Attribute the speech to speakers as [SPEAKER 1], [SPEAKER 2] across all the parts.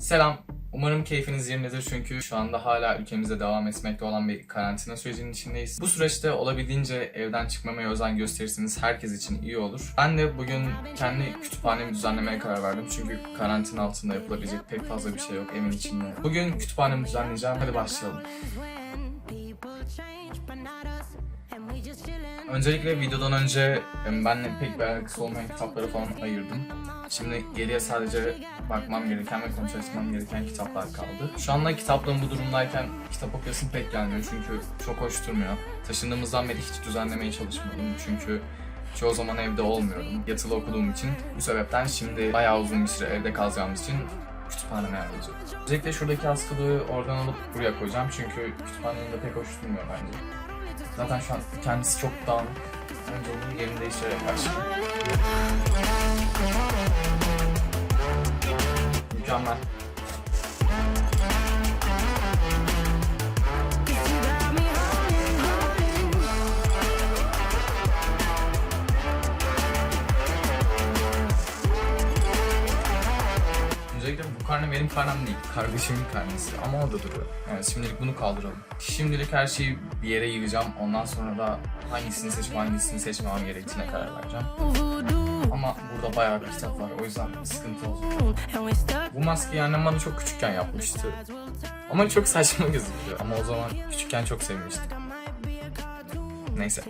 [SPEAKER 1] Selam. Umarım keyfiniz yerindedir çünkü şu anda hala ülkemizde devam etmekte olan bir karantina sürecinin içindeyiz. Bu süreçte olabildiğince evden çıkmamaya özen gösterirseniz herkes için iyi olur. Ben de bugün kendi kütüphanemi düzenlemeye karar verdim çünkü karantina altında yapılabilecek pek fazla bir şey yok evin içinde. Bugün kütüphanemi düzenleyeceğim. Hadi başlayalım. Öncelikle videodan önce benle pek bir alakası olmayan kitapları falan ayırdım. Şimdi geriye sadece bakmam gereken ve kontrol etmem gereken kitaplar kaldı. Şu anda kitaplığım bu durumdayken kitap okuyasım pek gelmiyor çünkü çok hoş durmuyor. Taşındığımızdan beri hiç düzenlemeye çalışmadım çünkü çoğu zaman evde olmuyorum. Yatılı okuduğum için. Bu sebepten şimdi bayağı uzun bir süre evde kalacağımız için kütüphaneme ayarlayacağım. Özellikle şuradaki askılığı oradan alıp buraya koyacağım çünkü kütüphanenin de pek hoş durmuyor bence. Zaten şu an kendisi çok dağınık. Önce onun yerini değiştirerek başlayayım. Mükemmel. Karne benim karnem değil, kardeşimin karnesi ama orada duruyor. Evet, şimdilik bunu kaldıralım. Şimdilik her şeyi bir yere yığacağım. Ondan sonra da hangisini seçip hangisini seçmemem gerektiğine karar vereceğim. Ama burada bayağı bir kitap var, o yüzden sıkıntı olacak. Bu maskeyi annem bana çok küçükken yapmıştı. Ama çok saçma gözüküyor. Ama o zaman küçükken çok sevmiştim. Neyse.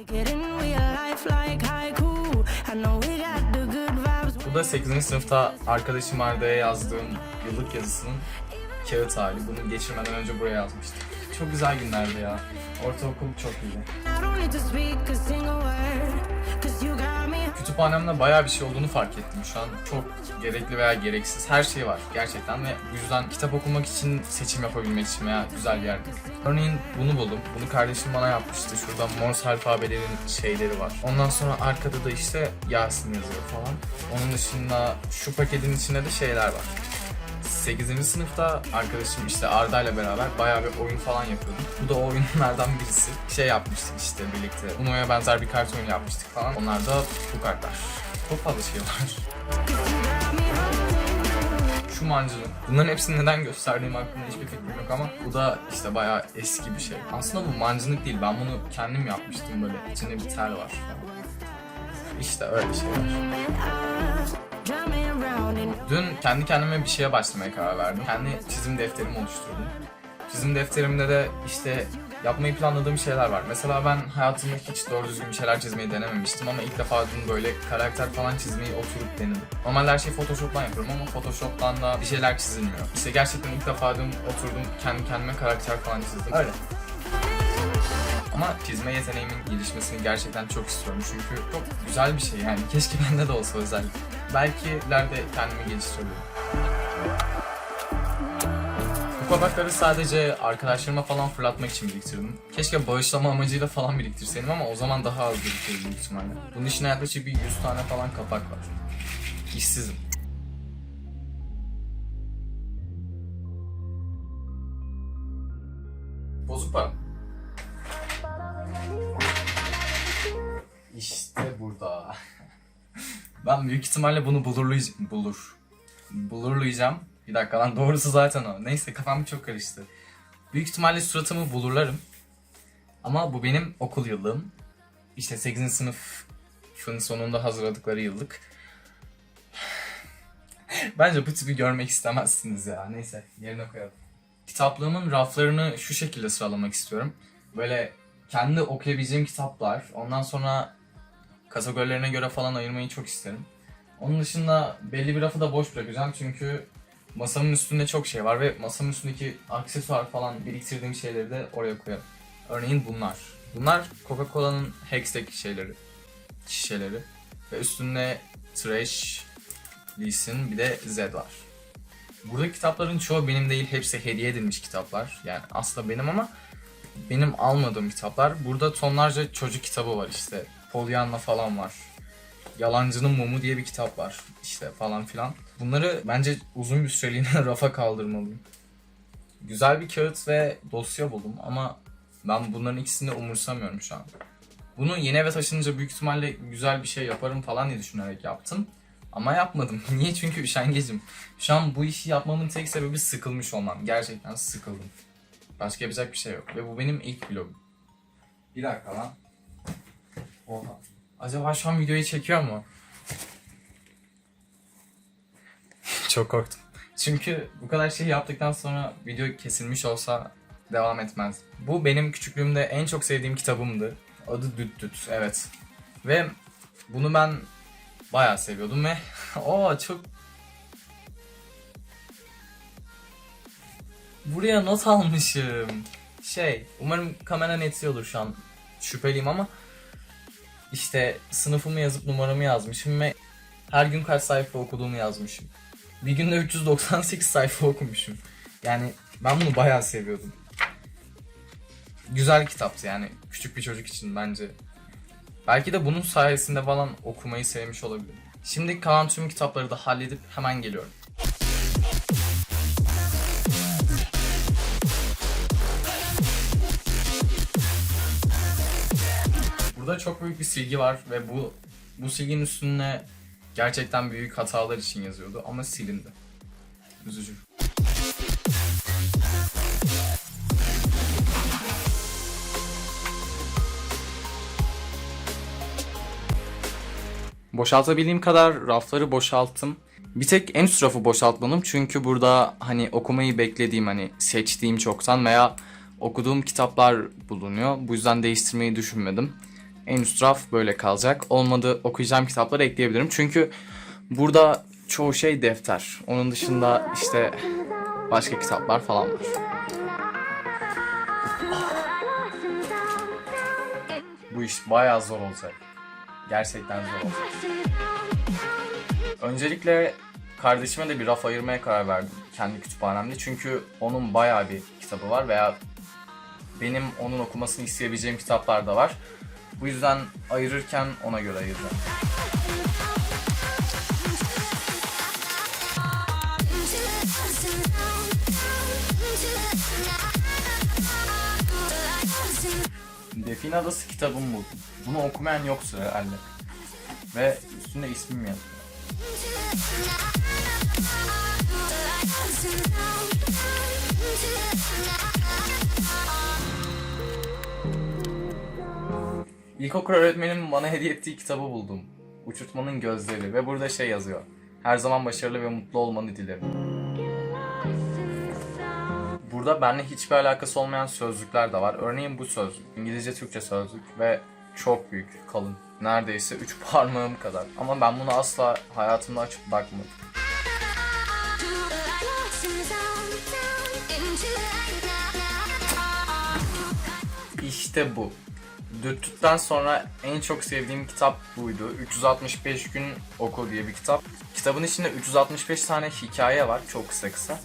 [SPEAKER 1] Bu da 8. sınıfta arkadaşım Arda'ya yazdığım yıllık yazısının kağıt hali. Bunu geçirmeden önce buraya yazmıştım. Çok güzel günlerdi ya. Ortaokul çok iyiydi. Kütüphanemde bayağı bir şey olduğunu fark ettim şu an. Çok gerekli veya gereksiz her şey var gerçekten ve bu yüzden kitap okumak için seçim yapabilmek için veya güzel bir yer. Örneğin bunu buldum. Bunu kardeşim bana yapmıştı. Şurada Morse alfabelerin şeyleri var. Ondan sonra arkada da işte Yasin yazıyor falan. Onun dışında şu paketin içinde de şeyler var. 8. sınıfta arkadaşım işte Arda ile beraber bayağı bir oyun falan yapıyorduk. Bu da o oyunlardan birisi. Şey yapmıştık işte birlikte. Uno'ya benzer bir kart oyunu yapmıştık falan. Onlar da bu kartlar. Çok fazla şey var. Şu mancınık. Bunların hepsini neden gösterdiğim hakkında hiçbir fikrim yok ama bu da işte bayağı eski bir şey. Aslında bu mancınık değil. Ben bunu kendim yapmıştım böyle. İçinde bir tel var falan. İşte öyle şeyler. Dün kendi kendime bir şeye başlamaya karar verdim. Kendi çizim defterimi oluşturdum. Çizim defterimde de işte yapmayı planladığım şeyler var. Mesela ben hayatımda hiç doğru düzgün bir şeyler çizmeyi denememiştim ama ilk defa dün böyle karakter falan çizmeyi oturup denedim. Normalde her şeyi Photoshop'tan yapıyorum ama Photoshop'tan da bir şeyler çizilmiyor. İşte gerçekten ilk defa dün oturdum kendi kendime karakter falan çizdim. Öyle. Ama çizme yeteneğimin gelişmesini gerçekten çok istiyorum çünkü çok güzel bir şey yani keşke bende de olsa özellikle. Belki ileride kendimi geliştirebilirim. Bu kabakları sadece arkadaşlarıma falan fırlatmak için biriktirdim. Keşke bağışlama amacıyla falan biriktirseydim ama o zaman daha az biriktirdim büyük ihtimalle. Bunun içinde yaklaşık bir 100 tane falan kapak var. İşsizim. Bozuk para. Ben büyük ihtimalle bunu bulurlayacağım. Bulur. Bulurlayacağım. Bir dakika lan doğrusu zaten o. Neyse kafam çok karıştı. Büyük ihtimalle suratımı bulurlarım. Ama bu benim okul yıllığım. İşte 8. sınıfın sonunda hazırladıkları yıllık. Bence bu tipi görmek istemezsiniz ya. Neyse yerine koyalım. Kitaplığımın raflarını şu şekilde sıralamak istiyorum. Böyle kendi okuyabileceğim kitaplar. Ondan sonra kategorilerine göre falan ayırmayı çok isterim. Onun dışında belli bir rafı da boş bırakacağım çünkü masamın üstünde çok şey var ve masamın üstündeki aksesuar falan biriktirdiğim şeyleri de oraya koyarım. Örneğin bunlar. Bunlar Coca-Cola'nın Hextech şeyleri, şişeleri ve üstünde Trash, Lee'sin bir de Z var. Burada kitapların çoğu benim değil, hepsi hediye edilmiş kitaplar. Yani aslında benim ama benim almadığım kitaplar. Burada tonlarca çocuk kitabı var işte. Pollyanna falan var. Yalancının Mumu diye bir kitap var işte falan filan. Bunları bence uzun bir süreliğine rafa kaldırmalıyım. Güzel bir kağıt ve dosya buldum ama ben bunların ikisini de umursamıyorum şu an. Bunu yeni eve taşınınca büyük ihtimalle güzel bir şey yaparım falan diye düşünerek yaptım. Ama yapmadım. Niye? Çünkü üşengecim. Şu an bu işi yapmamın tek sebebi sıkılmış olmam. Gerçekten sıkıldım. Başka yapacak bir şey yok. Ve bu benim ilk vlogum. Bir dakika lan. Oha. Acaba şu an videoyu çekiyor mu? Çok korktum. Çünkü bu kadar şey yaptıktan sonra video kesilmiş olsa devam etmez. Bu benim küçüklüğümde en çok sevdiğim kitabımdı. Adı Düt Düt, evet. Ve bunu ben bayağı seviyordum ve o çok Buraya not almışım. Şey, umarım kamera netliyordur şu an. Şüpheliyim ama işte sınıfımı yazıp numaramı yazmışım ve her gün kaç sayfa okuduğumu yazmışım. Bir günde 398 sayfa okumuşum. Yani ben bunu bayağı seviyordum. Güzel kitaptı yani küçük bir çocuk için bence. Belki de bunun sayesinde falan okumayı sevmiş olabilirim. Şimdi kalan tüm kitapları da halledip hemen geliyorum. Burada çok büyük bir silgi var ve bu bu silginin üstüne gerçekten büyük hatalar için yazıyordu ama silindi. Üzücü. Boşaltabildiğim kadar rafları boşalttım. Bir tek en üst rafı boşaltmadım çünkü burada hani okumayı beklediğim hani seçtiğim çoktan veya okuduğum kitaplar bulunuyor. Bu yüzden değiştirmeyi düşünmedim. En üst raf böyle kalacak. Olmadı okuyacağım kitapları ekleyebilirim. Çünkü burada çoğu şey defter. Onun dışında işte başka kitaplar falan var. Bu iş bayağı zor olacak. Gerçekten zor olacak. Öncelikle kardeşime de bir raf ayırmaya karar verdim kendi kütüphanemde. Çünkü onun bayağı bir kitabı var veya benim onun okumasını isteyebileceğim kitaplar da var. Bu yüzden ayırırken ona göre ayıracağım. Define Adası kitabımı buldum. Bunu okumayan yoksa herhalde. Ve üstünde ismim yazıyor. İlkokul öğretmenimin bana hediye ettiği kitabı buldum. Uçurtmanın Gözleri ve burada şey yazıyor. Her zaman başarılı ve mutlu olmanı dilerim. Burada benimle hiçbir alakası olmayan sözlükler de var. Örneğin bu sözlük. İngilizce Türkçe sözlük ve çok büyük, kalın. Neredeyse 3 parmağım kadar. Ama ben bunu asla hayatımda açıp bakmadım. İşte bu. Düttük'ten sonra en çok sevdiğim kitap buydu. 365 gün oku diye bir kitap. Kitabın içinde 365 tane hikaye var çok kısa kısa.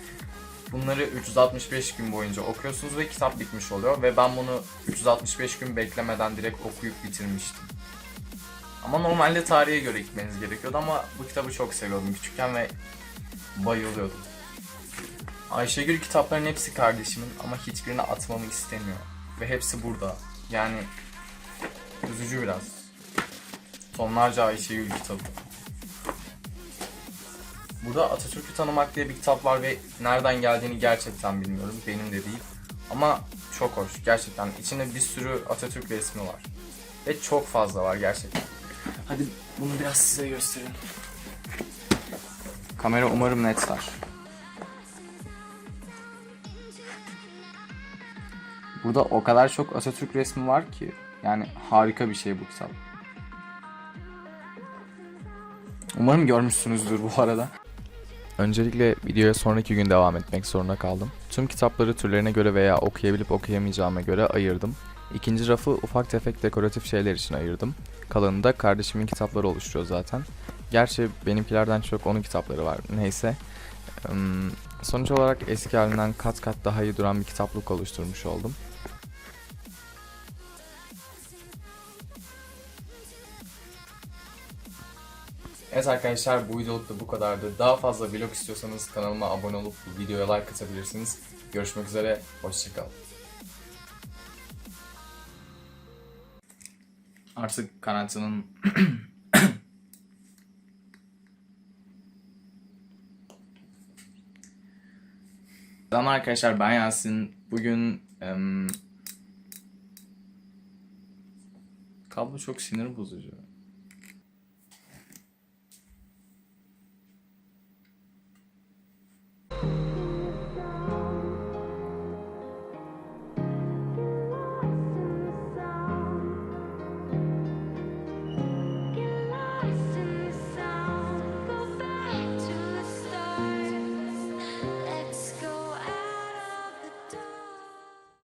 [SPEAKER 1] Bunları 365 gün boyunca okuyorsunuz ve kitap bitmiş oluyor ve ben bunu 365 gün beklemeden direkt okuyup bitirmiştim. Ama normalde tarihe göre gitmeniz gerekiyordu ama bu kitabı çok seviyordum küçükken ve bayılıyordum. Ayşegül kitapların hepsi kardeşimin ama hiçbirini atmamı istemiyor. Ve hepsi burada. Yani üzücü biraz. Tonlarca Ayşegül kitabı. Burada Atatürk'ü tanımak diye bir kitap var ve nereden geldiğini gerçekten bilmiyorum. Benim de değil. Ama çok hoş. Gerçekten içinde bir sürü Atatürk resmi var. Ve çok fazla var gerçekten. Hadi bunu biraz size göstereyim. Kamera umarım netler. Burada o kadar çok Atatürk resmi var ki yani harika bir şey bu kitap. Umarım görmüşsünüzdür bu arada. Öncelikle videoya sonraki gün devam etmek zorunda kaldım. Tüm kitapları türlerine göre veya okuyabilip okuyamayacağıma göre ayırdım. İkinci rafı ufak tefek dekoratif şeyler için ayırdım. Kalanını da kardeşimin kitapları oluşturuyor zaten. Gerçi benimkilerden çok onun kitapları var. Neyse. Hmm, Sonuç olarak eski halinden kat kat daha iyi duran bir kitaplık oluşturmuş oldum. Evet arkadaşlar bu videoluk da bu kadardı. Daha fazla vlog istiyorsanız kanalıma abone olup bu videoya like atabilirsiniz. Görüşmek üzere, hoşçakalın. Artık karantinanın Selam arkadaşlar ben Yasin. Bugün em... kablo çok sinir bozucu.